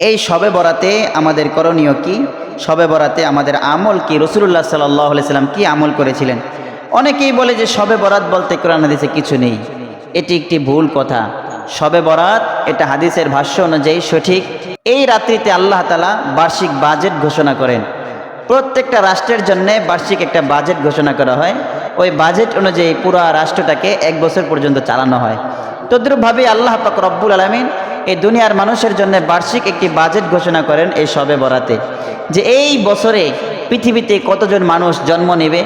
এই শবে বরাতে আমাদের করণীয় কি? শবে বরাতে আমাদের আমল কি? রসুল্লাহ সাল্লাহ সাল্লাম কি আমল করেছিলেন? অনেকেই বলে যে শবে বরাত বলতে কোরআন হাদিসে কিছু নেই। এটি একটি ভুল কথা। শবে বরাত এটা হাদিসের ভাষ্য অনুযায়ী সঠিক। এই রাত্রিতে আল্লাহ তালা বার্ষিক বাজেট ঘোষণা করেন। প্রত্যেকটা রাষ্ট্রের জন্য বার্ষিক একটা বাজেট ঘোষণা করা হয়। ওই বাজেট অনুযায়ী পুরা রাষ্ট্রটাকে এক বছর পর্যন্ত চালানো হয়। তদ্রুপভাবে আল্লাহ পাক রব্বুল আলমিন এই দুনিয়ার মানুষের জন্য বার্ষিক একটি বাজেট ঘোষণা করেন এই সবে বরাতে, যে এই বছরে পৃথিবীতে কতজন মানুষ জন্ম নেবে,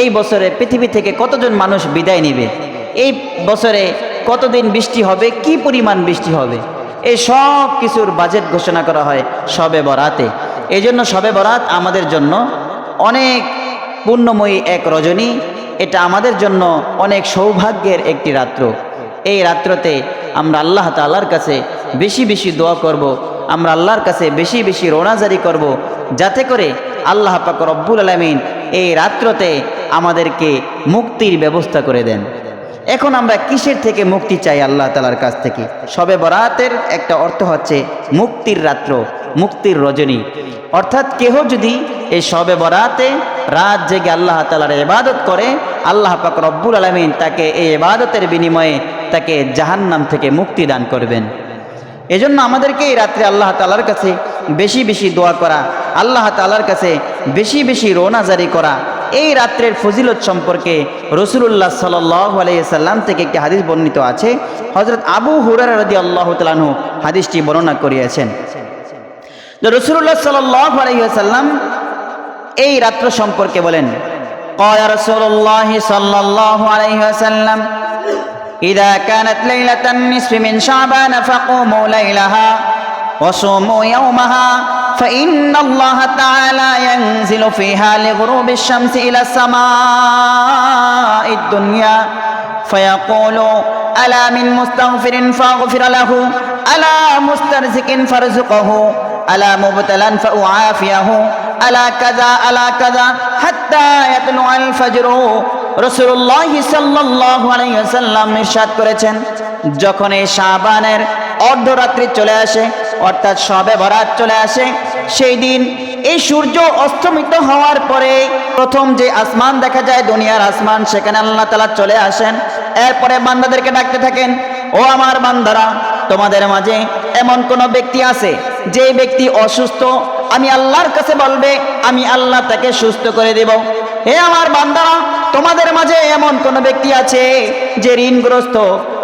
এই বছরে পৃথিবী থেকে কতজন মানুষ বিদায় নেবে, এই বছরে কতদিন বৃষ্টি হবে, কি পরিমাণ বৃষ্টি হবে, এই সব কিছুর বাজেট ঘোষণা করা হয় সবে বরাতে। এই জন্য সবে বরাত আমাদের জন্য অনেক পুণ্যময়ী এক রজনী, এটা আমাদের জন্য অনেক সৌভাগ্যের একটি রাত্র। এই রাত্রতে আমরা আল্লাহ তাল্লার কাছে বেশি বেশি দোয়া করব। আমরা আল্লাহর কাছে বেশি বেশি রোনাজারি করব। যাতে করে আল্লাহ পাক রব্বুল আলমিন এই রাত্রতে আমাদেরকে মুক্তির ব্যবস্থা করে দেন এখন আমরা কিসের থেকে মুক্তি চাই আল্লাহ তালার কাছ থেকে সবে বরাতের একটা অর্থ হচ্ছে মুক্তির রাত্র, মুক্তির রজনী অর্থাৎ কেহ যদি এই সবে বরাতে রাত জেগে আল্লাহ তালার এবাদত করে, আল্লাহ পাক রব্বুল আলমিন তাকে এই এবাদতের বিনিময়ে তাকে জাহান্নাম থেকে মুক্তি দান করবেন এজন্য আমাদেরকে এই রাত্রে আল্লাহ তালার কাছে বেশি বেশি দোয়া করা, আল্লাহ তালার কাছে বেশি বেশি রোনাজারি করা, এই রাত্রের ফজিলত সম্পর্কে রসুল্লাহ সাল্লাহ আলাইসাল্লাম থেকে একটি হাদিস বর্ণিত আছে হজরত আবু হুরার রদি আল্লাহ তালাহু হাদিসটি বর্ণনা করিয়াছেন। রসুল্লাহ সাল্লাহ আলাইসাল্লাম এই রাত্র সম্পর্কে বলেন, কয়া রসুল্লাহ সাল্লাহ আলাইসাল্লাম إذا كانت ليلة النصف من شعبان فقوموا ليلها وصوموا يومها فإن الله تعالى ينزل فيها لغروب الشمس إلى السماء الدنيا فيقول ألا من مستغفر فاغفر له ألا مسترزق فارزقه ألا مبتلا فأعافيه ألا كذا ألا كذا حتى يطلع الفجر রসুল্লাহ সাল্লাহ আলাইসাল্লাম নিঃসাদ করেছেন, যখন এই শাহবানের অর্ধরাত্রি চলে আসে, অর্থাৎ সবে বরাত চলে আসে, সেই দিন এই সূর্য অস্তমিত হওয়ার পরে প্রথম যে আসমান দেখা যায়, দুনিয়ার আসমান, সেখানে আল্লাহ তালা চলে আসেন। এরপরে বান্দাদেরকে ডাকতে থাকেন, ও আমার বান্দারা, তোমাদের মাঝে এমন কোন ব্যক্তি আছে, যে ব্যক্তি অসুস্থ? আমি আল্লাহর কাছে বলবে, আমি আল্লাহ তাকে সুস্থ করে দেব। হে আমার বান্দারা তোমাদের মাঝে এমন কোন ব্যক্তি আছে যে ঋণগ্রস্ত?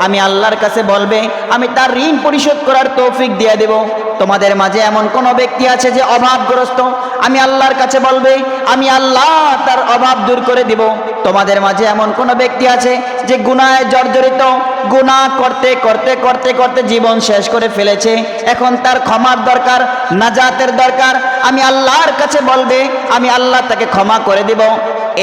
আমি আল্লাহর কাছে বলবে, আমি তার ঋণ পরিশোধ করার তৌফিক দিয়ে দেব। তোমাদের মাঝে এমন কোন ব্যক্তি আছে যে অভাবগ্রস্ত? আমি আল্লাহর কাছে বলবে, আমি আল্লাহ তার অভাব দূর করে দিব। তোমাদের মাঝে এমন কোন ব্যক্তি আছে যে গুনায় জর্জরিত? গুনাহ করতে করতে করতে করতে জীবন শেষ করে ফেলেছে। এখন তার ক্ষমার দরকার, নাজাতের দরকার। আমি আল্লাহর কাছে বলবে, আমি আল্লাহ তাকে ক্ষমা করে দিব।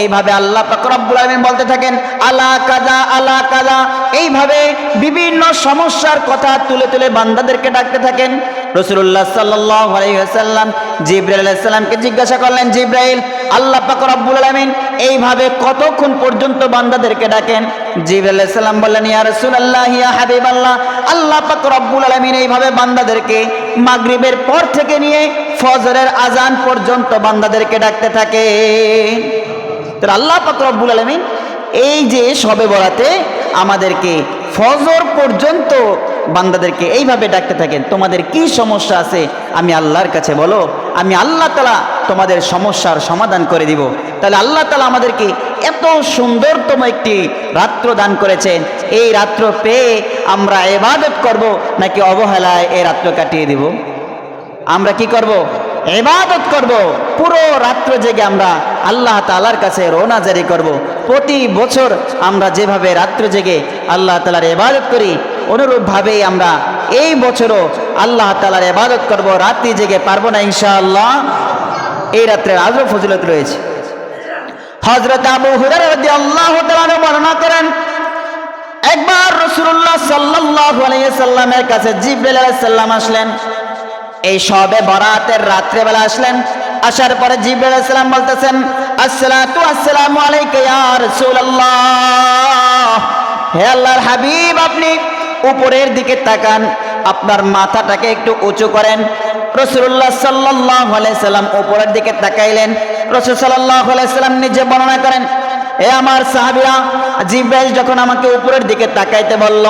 এইভাবে আল্লাহ পাকরব্বুল আলমিন বলতে থাকেন, আলা কাজা আলা কাজা এইভাবে বিভিন্ন সমস্যার কথা তুলে তুলে বান্দাদেরকে ডাকতে থাকেন। রসুল্লাহ সাল্লাম জিব্রাইল আলাইসাল্লামকে জিজ্ঞাসা করলেন, জিব্রাইল, আল্লাহ পাক আলামিন এইভাবে কতক্ষণ পর্যন্ত বান্দাদেরকে ডাকেন? জিব্রাইল বললেন, ইয়া রাসূলুল্লাহ, ইয়া হাবিবাল্লাহ, আল্লাহ পাক রব্বুল আলামিন এইভাবে বান্দাদেরকে মাগরিবের পর থেকে নিয়ে ফজরের আজান পর্যন্ত বান্দাদেরকে ডাকতে থাকে তো আল্লাহ পাক রব্বুল আলামিন এই যে সবে বরাতে আমাদেরকে ফজর পর্যন্ত বান্দাদেরকে এইভাবে ডাকতে থাকেন। তোমাদের কি সমস্যা আছে? আমি আল্লাহর কাছে বলো, আমি আল্লাহ তালা তোমাদের সমস্যার সমাধান করে দিব। তাহলে আল্লাহ তালা আমাদেরকে এত সুন্দরতম একটি রাত্র দান করেছেন। এই রাত্র পেয়ে আমরা এবাদত করব নাকি অবহেলায় এই রাত্র কাটিয়ে দিব? আমরা কি করব? এবাদত করব। পুরো রাত্র জেগে আমরা আল্লাহ তালার কাছে রোনা জারি করব। প্রতি বছর আমরা যেভাবে রাত্র জেগে আল্লাহ তালার এবাদত করি অনুরূপভাবেই আমরা এই বছরও আল্লাহ তালার এবাদত করব। রাত্রি জেগে পারব না ইনশাআল্লাহ। এই রাত্রের আজও ফজিলত রয়েছে। হজরত আবু হুরার আল্লাহ বর্ণনা করেন, একবার রসুল্লাহ সাল্লাহ আলাইসাল্লামের কাছে জিব্রাইল আসলেন। এই সবে বরাতের রাত্রেবেলা আসলেন। আসার পরে জিব্রাইল আলাইসাল্লাম বলতেছেন, আসসালাতু আসসালামু আলাইকা ইয়া হে আল্লাহর হাবিব, আপনি উপরের দিকে তাকান, আপনার মাথাটাকে একটু উঁচু করেন। রসুল্লাহ সাল্লাহ সাল্লাম উপরের দিকে তাকাইলেন। রসুল সাল্লাহ সাল্লাম নিজে বর্ণনা করেন, এ আমার সাহাবিরা, জিব্রাইল যখন আমাকে উপরের দিকে তাকাইতে বলল,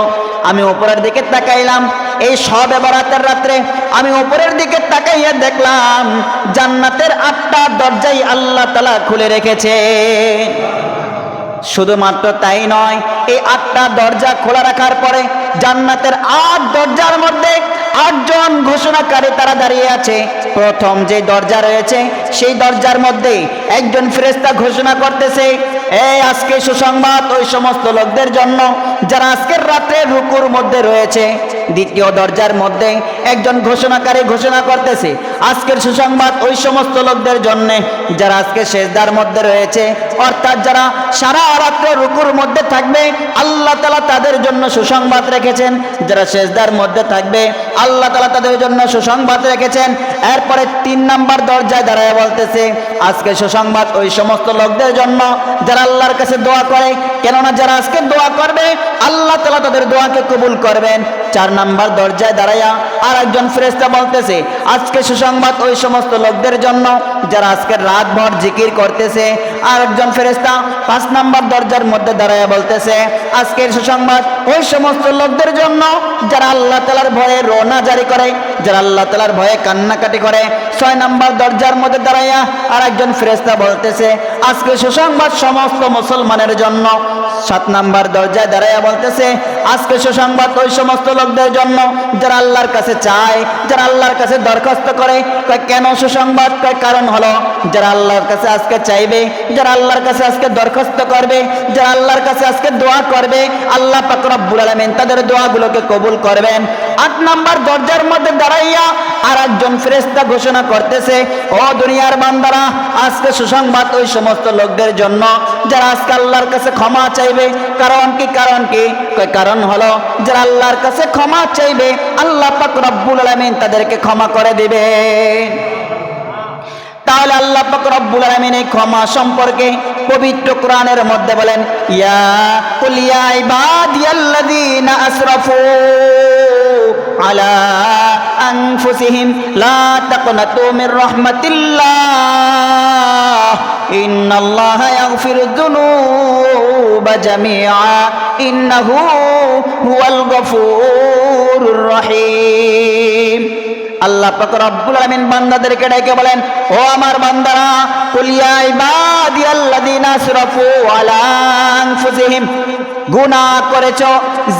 আমি উপরের দিকে তাকাইলাম। এই সব বেবরাতের রাত্রে আমি উপরের দিকে তাকাইয়া দেখলাম, জান্নাতের আটটা দরজাই আল্লাহ তালা খুলে রেখেছে। শুধুমাত্র তাই নয়, এই আটটা দরজা খোলা রাখার পরে জান্নাতের আট দরজার মধ্যে আটজন ঘোষণাকারী তারা দাঁড়িয়ে আছে। প্রথম যে দরজা রয়েছে, সেই দরজার মধ্যে একজন ফেরেস্তা ঘোষণা করতেছে এই আজকে সুসংবাদ ওই সমস্ত লোকদের জন্য যারা আজকের রাত্রে রুকুর মধ্যে রয়েছে। দ্বিতীয় দরজার মধ্যে একজন ঘোষণাকারী ঘোষণা করতেছে, আজকের সুসংবাদ ওই সমস্ত লোকদের জন্য যারা আজকে শেষদার মধ্যে রয়েছে, অর্থাৎ যারা সারা রাত্রে রুকুর মধ্যে থাকবে, আল্লাহ তালা তাদের জন্য সুসংবাদ রেখেছেন। যারা শেষদার মধ্যে থাকবে আল্লাহ তালা তাদের জন্য সুসংবাদ রেখেছেন। এরপরে তিন নাম্বার দরজায় দাঁড়ায় বলতেছে, আজকে সুসংবাদ ওই সমস্ত লোকদের জন্য যারা আল্লাহর কাছে দোয়া করে। কেননা যারা আজকে দোয়া করবে, আল্লাহ তালা তাদের দোয়াকে কবুল করবেন। চার নাম্বার দরজায় দাঁড়াইয়া আর একজন ফেরেস্তা বলতেছে, আজকে সুসংবাদ ওই সমস্ত লোকদের জন্য যারা আজকে রাত ভর জিকির করতেছে আর একজন ফেরেস্তা পাঁচ নাম্বার দরজার মধ্যে দাঁড়াইয়া বলতেছে, আজকের সুসংবাদ ওই সমস্ত লোকদের জন্য যারা আল্লাহ তালার ভয়ে রোনা জারি করে, যারা আল্লাহ তালার ভয়ে কান্নাকাটি করে, ছয় নাম্বার দরজার মধ্যে দাঁড়াইয়া আর একজন ফেরেস্তা বলতেছে, আজকে সুসংবাদ সমস্ত মুসলমানের জন্য। সাত নাম্বার দরজায় দাঁড়াইয়া বলতেছে, আজকে সুসংবাদ ওই সমস্ত লোকদের জন্য যারা আল্লাহর কাছে চায়, যারা আল্লাহর কাছে দরখাস্ত করে। কেন সুসংবাদ? কারণ হলো, যারা আল্লাহর কাছে আজকে চাইবে, যারা আল্লাহর কাছে আজকে দরখাস্ত করবে, যারা আল্লাহর কাছে আজকে দোয়া করবে, আল্লাহ পাক রব্বুল আলামিন তাদের দোয়াগুলোকে কবুল করবেন। আট নাম্বার দরজার মধ্যে দাঁড়াইয়া আর একজন ফেরেস্তা ঘোষণা করতেছে, ও দুনিয়ার বান্দারা, আজকে সুসংবাদ ওই সমস্ত লোকদের জন্য, যারা আজকে আল্লাহর কাছে ক্ষমা চাইবে, কারণ কি কারণ কি? কারণ হলো, যারা আল্লাহর কাছে ক্ষমা চাইবে, আল্লাহ পাক রব্বুল আলামিন তাদেরকে ক্ষমা করে দিবে তাহলে আল্লাহ পাক রব্বুল আলামিন এই ক্ষমা সম্পর্কে পবিত্র কোরআনের মধ্যে বলেন, ইয়া কুল ইয়া ইবাদিয়াল্লাযীনা আসরাফু আলা আনফুসিহিম, লা তাকনাতু মির রাহমাতিল্লাহ, ইন্নাল্লাহা ইয়াগফিরুয যুনুবা জামিআ, ইন্নাহু হুয়াল গফুরুর রহিম। আল্লাহ রব্বুল আলামিন বান্দাদেরকে ডেকে বলেন, ও আমার বান্দারা, কুল ইয়া ইবাদিয়াল্লাযিনা আসরাফু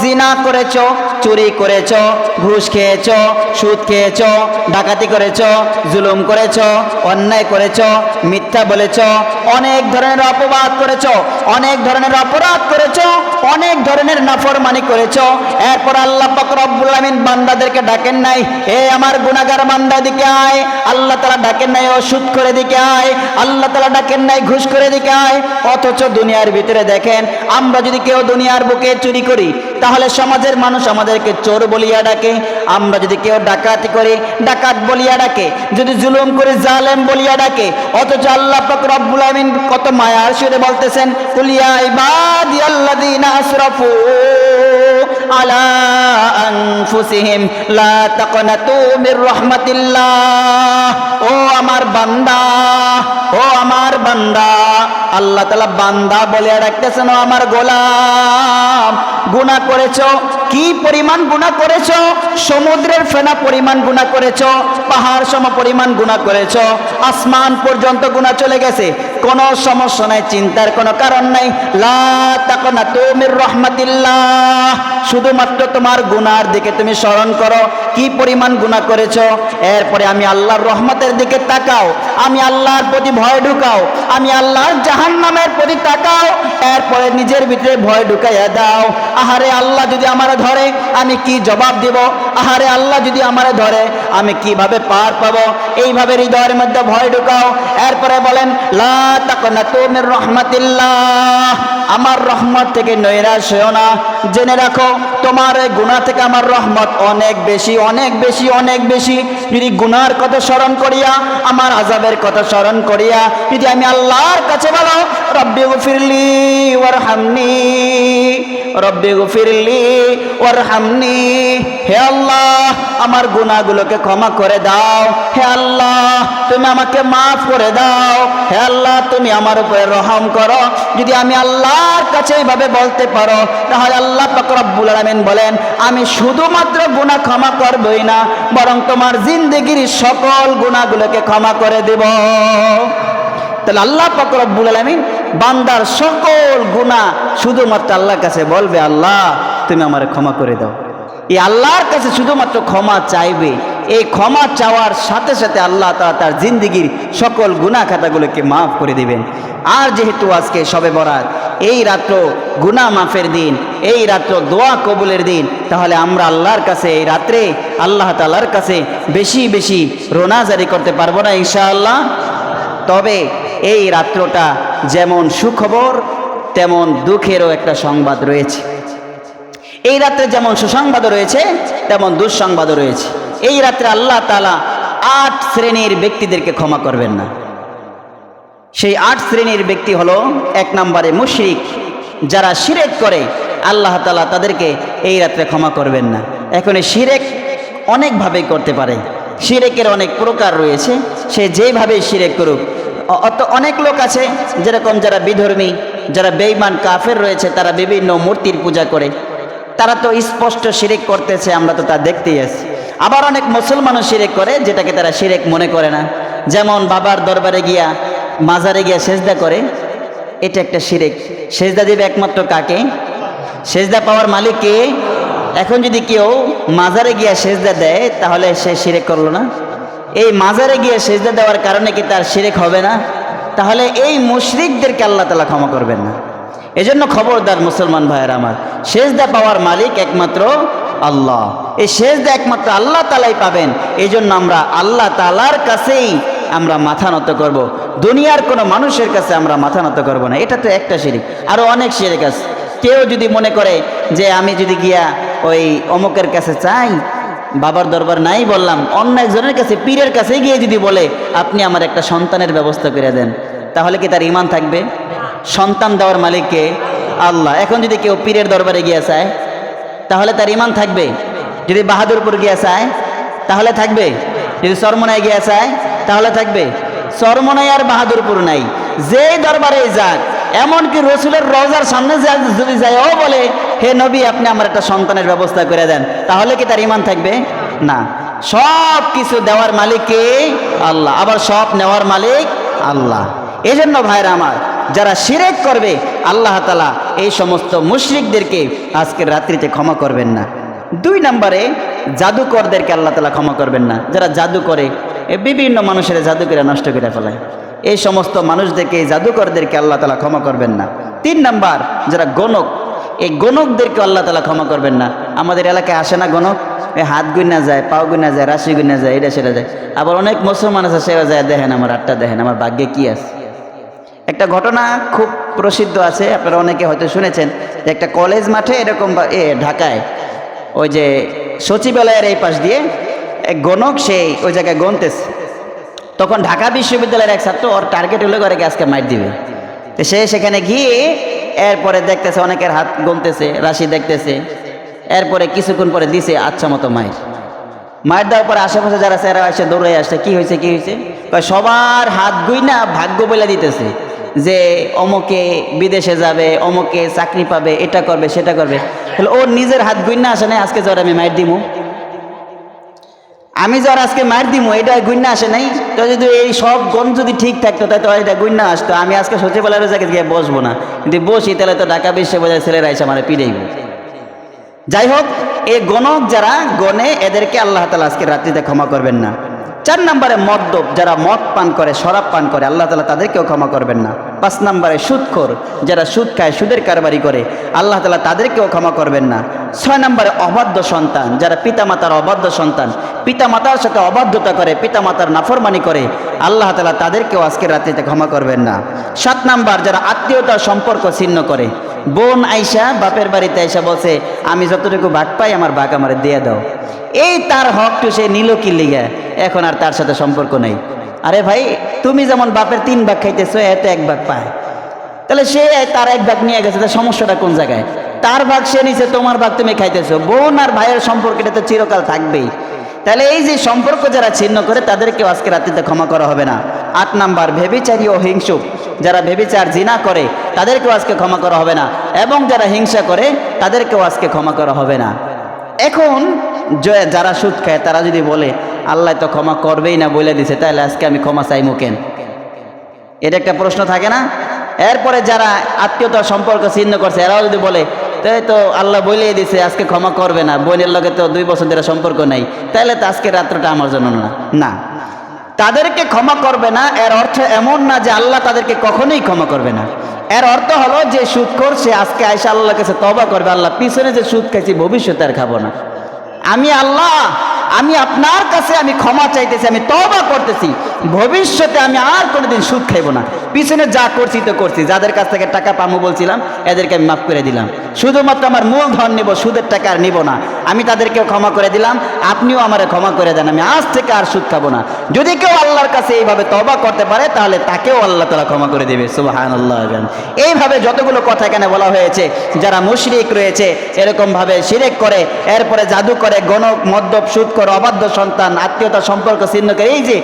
জিনা করেছ চুরি করেছ, ঘুষ খেয়েছো, সুদ খেয়েছো, ডাকাতি করেছ, জুলুম করেছ, অন্যায় করেছ, মিথ্যা বলেছ, অনেক ধরনের অপবাদ করেছ, অনেক ধরনের অপরাধ করেছ, অনেক ধরনের নাফরমানি করেছ। এরপর আল্লাহ রব্বুল বান্দাদেরকে ডাকেন নাই, এ আমার গুনাহগার বান্দা দিকে আয়। আল্লাহ তাআলা ডাকেন নাই, ও, সুদ করে দিকে আয়। আল্লাহ তাআলা ডাকেন নাই, ঘুষ করে দিকে আয়। অথচ দুনিয়ার ভিতরে দেখেন, আমরা যদি কেউ দুনিয়ার বুকে চুরি করি তাহলে সমাজের মানুষ আমাদেরকে চোর বলিয়া ডাকে। আমরা যদি কেউ ডাকাতি করে, ডাকাত বলিয়া ডাকে। যদি জুলুম করে, জালেম বলিয়া ডাকে। অথচ আল্লাহ পাক রব্বুল আমিন কত মায়ার সুরে বলতেছেন কুলিয়া ইবাদি আল্লাযীনা আলা আনফুসিহিম, লা তাকনাতু মির রাহমাতিল্লাহ। ও আমার বান্দা, ও আমার বান্দা, আল্লাহ তাআলা বান্দা বলে রাখতেছেন আমার গোলাম। গুনাহ করেছ কি পরিমাণ গুনাহ করেছ? সমুদ্রের ফেনা পরিমাণ গুনাহ করেছ, পাহাড় সম পরিমাণ গুনাহ করেছ, আসমান পর্যন্ত গুনাহ চলে গেছে। কোনো সমস্যা নাই, চিন্তার কোনো কারণ নাই। লা তুমির রহমাতিল্লাহ। শুধুমাত্র তোমার গুনার দিকে তুমি স্মরণ করো, কি পরিমাণ গুনাহ করেছ? এরপরে আমি আল্লাহর রহমতের দিকে তাকাও, আমি আল্লাহর প্রতি ভয় ঢুকাও, আমি আল্লাহর জাহান্নামের প্রতি তাকাও, এরপরে নিজের ভিতরে ভয় ঢুকাইয়া দাও। আহারে আল্লাহ যদি আমার ধরে, আমি কি জবাব দিব? আহারে আল্লাহ যদি আমার ধরে, আমি কীভাবে পার পাবো? এইভাবে হৃদয়ের মধ্যে ভয় ঢুকাও। এরপরে বলেন আমার রহমত থেকে নৈরাশ হয়েও না। জেনে রাখো, তোমার গুনাহ থেকে আমার রহমত অনেক বেশি অনেক বেশি অনেক বেশি। যদি গুনার কথা স্মরণ করিয়া, আমার আজাবের কথা স্মরণ করিয়া, যদি আমি আল্লাহর কাছে বলো, রব্বি গফিরলি ওয়ারহামনি, রব্বি গফিরলি ওয়ারহামনি। হে আল্লাহ, আমার গুনাহগুলোকে ক্ষমা করে দাও। হে আল্লাহ, তুমি আমাকে মাফ করে দাও। হে আল্লাহ, তুমি আমার উপরে রহম করো। যদি আমি আল্লাহর কাছে এইভাবে বলতে পারো, তাহলে আল্লাহ পাক রব্বুল আলামিন বলেন, আমি শুধুমাত্র গুনাহ ক্ষমা করবই না, বরং তোমার জিন্দগির সকল গুনাহগুলোকে ক্ষমা করে দেব। তাহলে আল্লাহ পাক রব্বুল আলামিন বান্দার সকল গুনাহ শুধুমাত্র আল্লাহর কাছে বলবে, আল্লাহ, তুমি আমার ক্ষমা করে দাও। এই আল্লাহর কাছে শুধুমাত্র ক্ষমা চাইবে। এই ক্ষমা চাওয়ার সাথে সাথে আল্লাহ তাআলা তার জিন্দগির সকল গুনাহ খাতাগুলোকে মাফ করে দিবেন। আর যেহেতু আজকে সবে বরাত, এই রাত্র গুনাহ মাফের দিন, এই রাত্র দোয়া কবুলের দিন, তাহলে আমরা আল্লাহর কাছে এই রাত্রে আল্লাহ তাআলার কাছে বেশি বেশি রোনাজারি করতে পারব না ইনশাআল্লাহ। তবে এই রাত্রটা যেমন সুখবর, তেমন দুঃখেরও একটা সংবাদ রয়েছে। এই রাত্রে যেমন সুসংবাদও রয়েছে, তেমন দুঃসংবাদও রয়েছে। এই রাত্রে আল্লাহ তালা আট শ্রেণির ব্যক্তিদেরকে ক্ষমা করবেন না। সেই আট শ্রেণির ব্যক্তি হলো এক নম্বরে মুশরিক, যারা শিরেক করে, আল্লাহ তালা তাদেরকে এই রাত্রে ক্ষমা করবেন না। এখন এই শিরেক অনেকভাবে করতে পারে। শিরেকের অনেক প্রকার রয়েছে। সে যেভাবে শিরেক করুক অত অনেক লোক আছে, যেরকম যারা বিধর্মী, যারা বেইমান কাফের রয়েছে, তারা বিভিন্ন মূর্তির পূজা করে। তারা তো স্পষ্ট শিরেক করতেছে, আমরা তো তা দেখতেই আছি। আবার অনেক মুসলমানও শিরেক করে, যেটাকে তারা শিরেক মনে করে না। যেমন বাবার দরবারে গিয়া, মাজারে গিয়া সেজদা করে, এটা একটা শিরেক। সেজদা দিবে একমাত্র কাকে? সেজদা পাওয়ার মালিক কে এখন যদি কেউ মাজারে গিয়া সেজদা দেয়, তাহলে সে শিরেক করল না? এই মাজারে গিয়ে সেজদা দেওয়ার কারণে কি তার শিরেক হবে না? তাহলে এই মুশরিকদেরকে আল্লাহ তালা ক্ষমা করবেন না। এজন্য খবরদার মুসলমান ভাইয়ের আমার, সেজদা পাওয়ার মালিক একমাত্র আল্লাহ। এই সেজদা একমাত্র আল্লাহ তালাই পাবেন। এই জন্য আমরা আল্লাহ তালার কাছেই আমরা মাথা নত করব। দুনিয়ার কোনো মানুষের কাছে আমরা মাথা নত করব না। এটা তো একটা শিরিক। আরও অনেক শিরিক আছে। কেউ যদি মনে করে যে আমি যদি গিয়া ওই অমুকের কাছে চাই বাবার দরবার নাই বললাম, অন্য একজনের কাছে, পীরের কাছে গিয়ে যদি বলে, আপনি আমার একটা সন্তানের ব্যবস্থা করে দেন, তাহলে কি তার ইমান থাকবে? সন্তান দেওয়ার মালিককে আল্লাহ। এখন যদি কেউ পীরের দরবারে গিয়ে চায়, তাহলে তার ইমান থাকবে। যদি বাহাদুরপুর গিয়ে চায়, তাহলে থাকবে। যদি সরমনায় গিয়ে চায়, তাহলে থাকবে। সরমনায় আর বাহাদুরপুর নাই। যে দরবারে যাক, এমনকি রসুলের রোজার সামনে যদি যায় ও বলে হে নবী, আপনি আমার একটা সন্তানের ব্যবস্থা করে দেন। তাহলে কি তার ইমান থাকবে? না। সব কিছু দেওয়ার মালিক কে? আল্লাহ। আবার সব নেওয়ার মালিক আল্লাহ। এই জন্য ভাইরা আমার, যারা শিরেক করবে, আল্লাহ তালা এই সমস্ত মুশরিকদেরকে আজকের রাত্রিতে ক্ষমা করবেন না। দুই নম্বরে, জাদুকরদেরকে আল্লাহ তালা ক্ষমা করবেন না। যারা জাদু করে বিভিন্ন মানুষের জাদু করে নষ্ট করে ফেলায় এই সমস্ত মানুষদেরকে এই জাদুকরদেরকে আল্লাহ তালা ক্ষমা করবেন না। তিন নাম্বার, যারা গণক এই গণকদেরকে আল্লাহ তালা ক্ষমা করবেন না। আমাদের এলাকায় আসে না গণক হাত গুইনা যায়, পাও গুইনা যায়, রাশি গুইনা যায়, এটা সেটা যায়। আবার অনেক মুসলমান আছে সেরা যায়, দেখেন আমার আটটা, দেখেন আমার ভাগ্যে কি আছে। একটা ঘটনা খুব প্রসিদ্ধ আছে, আপনারা অনেকে হয়তো শুনেছেন যে একটা কলেজ মাঠে এরকম এ, ঢাকায় ওই যে সচিবালয়ের এই পাশ দিয়ে এক গণক সেই ওই জায়গায় গনতেছে তখন ঢাকা বিশ্ববিদ্যালয়ের এক ছাত্র ওর টার্গেট হলে করে আজকে মাইট দিবে। তো সে সেখানে গিয়ে এরপরে দেখতেছে, অনেকের হাত গনতেছে রাশি দেখতেছে। এরপরে কিছুক্ষণ পরে দিছে আচ্ছা মতো মায়ের। মায়ের দেওয়ার পরে আশেপাশে যারা স্যারা আসে দৌড়ে আসছে, কি হয়েছে কি হয়েছে? সবার হাত গুই না ভাগ্য বলে দিতেছে যে অমকে বিদেশে যাবে, অমুকে চাকরি পাবে, এটা করবে, সেটা করবে। তাহলে ওর নিজের হাত গুই না আসে না আজকে জ্বর আমি মায়ের দিমু। আমি যার আজকে মার দিমু, এটা গুন্না আসে নাই। তো যদি এই সব গণ যদি ঠিক থাকতো তাই তো এটা গুন্না আসতো। আমি আজকে সচিবালয়ের জায়গায় গিয়ে বসবো না। কিন্তু বসি, তাহলে তো ঢাকা বিশ্ববিদ্যালয়ের ছেলেরা এসে আমার পিড়েইব যাই হোক, এই গণক যারা গণে, এদেরকে আল্লাহ তালা আজকে রাত্রিতে ক্ষমা করবেন না। চার নম্বরে মদ্যপ, যারা মদ পান করে, শরাব পান করে, আল্লাহ তালা তাদেরকেও ক্ষমা করবেন না। পাঁচ নম্বরে সুদখোর, যারা সুদ খায়, সুদের কারবারি করে, আল্লাহ তালা তাদেরকেও ক্ষমা করবেন না। ছয় নম্বরে অবাধ্য সন্তান, যারা পিতামাতার অবাধ্য সন্তান, পিতামাতার সাথে অবাধ্যতা করে, পিতামাতার নাফরমানি করে, আল্লাহ তালা তাদেরকেও আজকের রাত্রিতে ক্ষমা করবেন না। সাত নাম্বার, যারা আত্মীয়তার সম্পর্ক ছিন্ন করে বোন আইসা বাপের বাড়িতে আইসা বলছে, আমি যতটুকু ভাগ পাই, আমার ভাগ আমার দিয়ে দাও। এই তার হকটু সে নিল কি লিগা? এখন আর তার সাথে সম্পর্ক নেই। আরে ভাই, তুমি যেমন বাপের তিন ভাগ খাইতেছো, এত এক ভাগ পায়। তাহলে সে তার এক ভাগ নিয়ে গেছে তার সমস্যাটা কোন জায়গায়? তার ভাগ সে নিছে, তোমার ভাগ তুমি খাইতেছো। বোন আর ভাইয়ের সম্পর্কটা তো চিরকাল থাকবেই। তাহলে এই যে সম্পর্ক যারা ছিন্ন করে তাদেরকে আজকে রাত্রিতে ক্ষমা করা হবে না। আট নাম্বার, ভেবিচারী ও হিংসুক। যারা ভেবিচার জিনা করে, তাদেরকেও আজকে ক্ষমা করা হবে না। এবং যারা হিংসা করে, তাদেরকেও আজকে ক্ষমা করা হবে না। এখন যারা সুদ খায়, তারা যদি বলে, আল্লাহ তো ক্ষমা করবেই না, বলে দিছে, তাহলে আজকে আমি ক্ষমা চাইমু কেন? এটা একটা প্রশ্ন থাকে না? এরপরে যারা আত্মীয়তার সম্পর্ক ছিন্ন করছে, এরাও যদি বলে, তাই তো আল্লাহ বলেই দিছে, আজকে ক্ষমা করবে না, বোনের লগে তো দুই বছর ধরে সম্পর্ক নাই, তাহলে তো আজকে রাত্রটা আমার জন্য না। না। তাদেরকে ক্ষমা করবে না। এর অর্থ এমন না যে আল্লাহ তাদেরকে কখনোই ক্ষমা করবে না। এর অর্থ হলো যে সুদ করছে আজকে আয়সা আল্লাহর কাছে তবা করবে। আল্লাহ পিছনে যে সুদ খাইছি ভবিষ্যতে আর খাব না। আমি আল্লাহ, আমি আপনার কাছে আমি ক্ষমা চাইতেছি, আমি তবা করতেছি। ভবিষ্যতে আমি আর কোনোদিন সুদ খাইব না। পিছনে যা করছি তো করছি। যাদের কাছ থেকে টাকা পামু বলছিলাম, এদেরকে আমি মাফ করে দিলাম। শুধুমাত্র আমার মূলধন নিব, সুদের টাকা আর নিব না। আমি তাদেরকেও ক্ষমা করে দিলাম, আপনিও আমার ক্ষমা করে দেন। আমি আজ থেকে আর সুদ খাব না। যদি কেউ আল্লাহর কাছে এইভাবে তবা করতে পারে, তাহলে তাকেও আল্লাহ তালা ক্ষমা করে দেবে। সুবাহান আল্লাহ এইভাবে যতগুলো কথা এখানে বলা হয়েছে, যারা মুশরিক রয়েছে, এরকমভাবে শিরেক করে, এরপরে জাদু করে, গণক, মদ্যপ, সুদ করে, অবাধ্য সন্তান, আত্মীয়তা, সম্পর্ক ছিন্ন করে, এই যে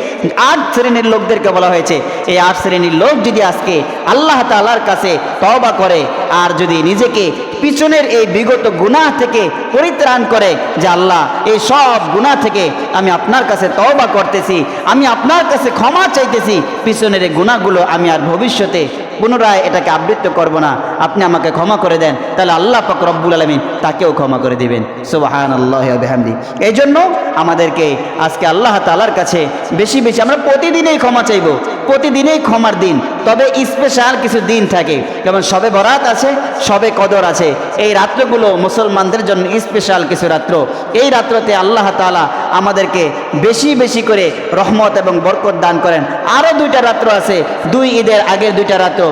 আট শ্রেণির লোকদেরকে বলা হয়েছে, এই আট শ্রেণির লোক যদি আজকে আল্লাহ তাআলার কাছে তওবা করে আর যদি নিজেকে পিছনের এই বিগত গুনাহ থেকে পরিত্রাণ করে যে আল্লাহ, এই সব গুনাহ থেকে আমি আপনার কাছে তওবা করতেছি, আমি আপনার কাছে ক্ষমা চাইতেছি, পিছনের এই গুনাহগুলো আমি আর ভবিষ্যতে পুনরায় এটাকে আবৃত্ত করব না। আপনি আমাকে ক্ষমা করে দেন, তাহলে আল্লাহ পাক রব্বুল আলমিন তাকেও ক্ষমা করে দিবেন। সুবাহান আল্লাহ বেহামদি। এই জন্য আমাদেরকে আজকে আল্লাহ তালার কাছে বেশি বেশি আমরা প্রতিদিনেই ক্ষমা চাইব, প্রতিদিনেই ক্ষমার দিন, তবে স্পেশাল কিছু দিন থাকে। যেমন সবে বরাত আছে, সবে কদর আছে। এই রাত্রগুলো মুসলমানদের জন্য স্পেশাল কিছু রাত্র। এই রাত্রতে আল্লাহ তালা আমাদেরকে বেশি বেশি করে রহমত এবং বরকত দান করেন। আরও দুইটা রাত্র আছে, দুই ঈদের আগের দুইটা রাত্র।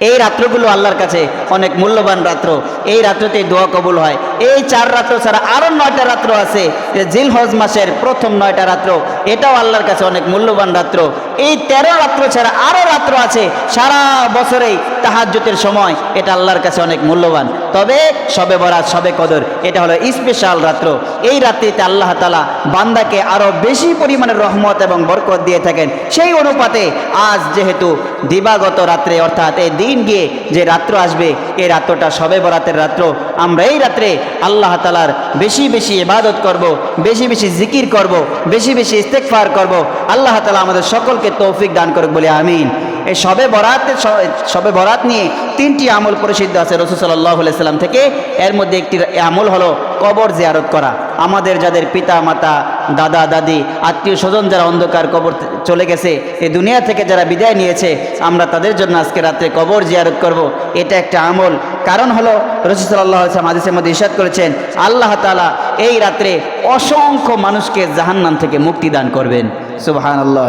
এই রাত্রগুলো আল্লাহর কাছে অনেক মূল্যবান রাত্র। এই রাত্রতে দোয়া কবুল হয়। এই চার রাত্র ছাড়া আরও নয়টা রাত্র আছে। যে জিল হজ মাসের প্রথম নয়টা রাত্র, এটাও আল্লাহর কাছে অনেক মূল্যবান রাত্র। এই তেরো রাত্র ছাড়া আরও রাত্র আছে। সারা বছরেই তাহাজ্যতের সময়। এটা আল্লাহর কাছে অনেক মূল্যবান। তবে সবে বরাত, সবে কদর, এটা হলো স্পেশাল রাত্র। এই রাত্রিতে আল্লাহ তালা বান্দাকে আরও বেশি পরিমাণে রহমত এবং বরকত দিয়ে থাকেন। সেই অনুপাতে আজ যেহেতু দিবাগত রাত্রে, অর্থাৎ এই দিন গিয়ে যে রাত্র আসবে, এই রাত্রটা সবে বরাতের রাত্র। আমরা এই রাত্রে আল্লাহ তালার বেশি বেশি ইবাদত করব, বেশি বেশি জিকির করব, বেশি বেশি ইস্তেকফার করব। আল্লাহ তালা আমাদের সকলকে তৌফিক দান করুক, বলে আমিন। এই সবে বরাতের স- সবে বরাত নিয়ে তিনটি আমল প্রসিদ্ধ আছে রসুল সাল্লাহ সাল্লাম থেকে। এর মধ্যে একটি আমল হলো কবর জিয়ারত করা। আমাদের যাদের পিতা, মাতা, দাদা, দাদি, আত্মীয় স্বজন যারা অন্ধকার কবর চলে গেছে, এই দুনিয়া থেকে যারা বিদায় নিয়েছে, আমরা তাদের জন্য আজকে রাত্রে কবর জিয়ারত করব। এটা একটা আমল। কারণ হলো রসুল সাল্লাহ আসলাম আদিসের মধ্যে ইসাদ করেছেন, আল্লাহ তালা এই রাত্রে অসংখ্য মানুষকে জাহান্নাম থেকে মুক্তি দান করবেন। সুবাহান আল্লাহ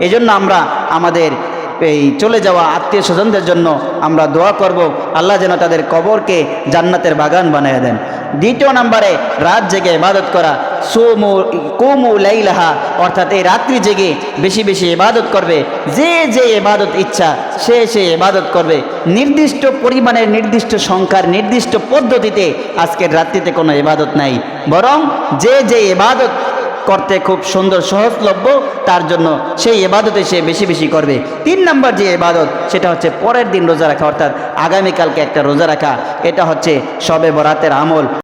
এই জন্য আমরা আমাদের এই চলে যাওয়া আত্মীয় স্বজনদের জন্য আমরা দোয়া করব, আল্লাহ যেন তাদের কবরকে জান্নাতের বাগান বানিয়ে দেন। দ্বিতীয় নম্বরে, রাত জেগে ইবাদত করা, সোমু, কুমু লাইলাহা, অর্থাৎ এই রাত্রি জেগে বেশি বেশি ইবাদত করবে। যে যে ইবাদত ইচ্ছা, সে সে ইবাদত করবে। নির্দিষ্ট পরিমাণের নির্দিষ্ট সংখ্যার নির্দিষ্ট পদ্ধতিতে আজকের রাত্রিতে কোনো ইবাদত নাই। বরং যে যে ইবাদত করতে খুব সুন্দর সহজলভ্য, তার জন্য সেই এবাদতে সে বেশি বেশি করবে। তিন নম্বর যে এবাদত, সেটা হচ্ছে পরের দিন রোজা রাখা, অর্থাৎ আগামীকালকে একটা রোজা রাখা, এটা হচ্ছে সবে বরাতের আমল।